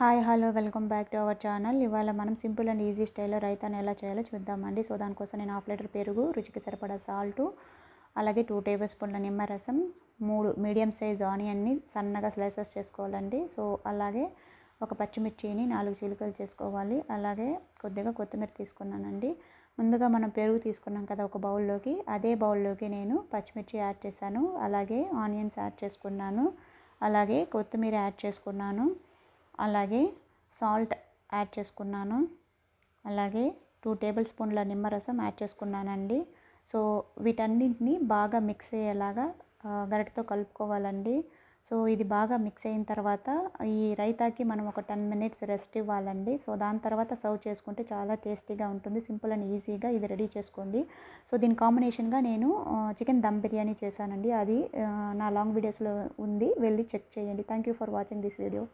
Hi hello welcome back to our channel. ఇవాళ మనం simple and easy స్టైల్లో రైతాన్ని ఎలా చేయాలో చూద్దామండి. సో దానికోసం నేను హాఫ్ లీటర్ పెరుగు రుచికి సరిపడా సాల్ట్ అలాగే టూ టేబుల్ స్పూన్ల నిమ్మరసం మూడు మీడియం సైజ్ ఆనియన్ని సన్నగా స్లైసెస్ చేసుకోవాలండి. సో అలాగే ఒక పచ్చిమిర్చిని నాలుగు చిలుకలు చేసుకోవాలి. అలాగే కొద్దిగా కొత్తిమీర తీసుకున్నానండి. ముందుగా మనం పెరుగు తీసుకున్నాం కదా ఒక బౌల్లోకి. అదే బౌల్లోకి నేను పచ్చిమిర్చి యాడ్ చేశాను. అలాగే ఆనియన్స్ యాడ్ చేసుకున్నాను. అలాగే కొత్తిమీర యాడ్ చేసుకున్నాను. అలాగే సాల్ట్ యాడ్ చేసుకున్నాను. అలాగే టూ టేబుల్ స్పూన్ల నిమ్మరసం యాడ్ చేసుకున్నానండి. సో వీటన్నిటిని బాగా మిక్స్ అయ్యేలాగా గరిటతో కలుపుకోవాలండి. సో ఇది బాగా మిక్స్ అయిన తర్వాత ఈ రైతాకి మనం ఒక టెన్ మినిట్స్ రెస్ట్ ఇవ్వాలండి. సో దాని తర్వాత సర్వ్ చేసుకుంటే చాలా టేస్టీగా ఉంటుంది. సింపుల్ అండ్ ఈజీగా ఇది రెడీ చేసుకోండి. సో దీని కాంబినేషన్గా నేను చికెన్ దమ్ బిర్యానీ చేశానండి. అది నా లాంగ్ వీడియోస్లో ఉంది. వెళ్ళి చెక్ చేయండి. Thank you for watching this video.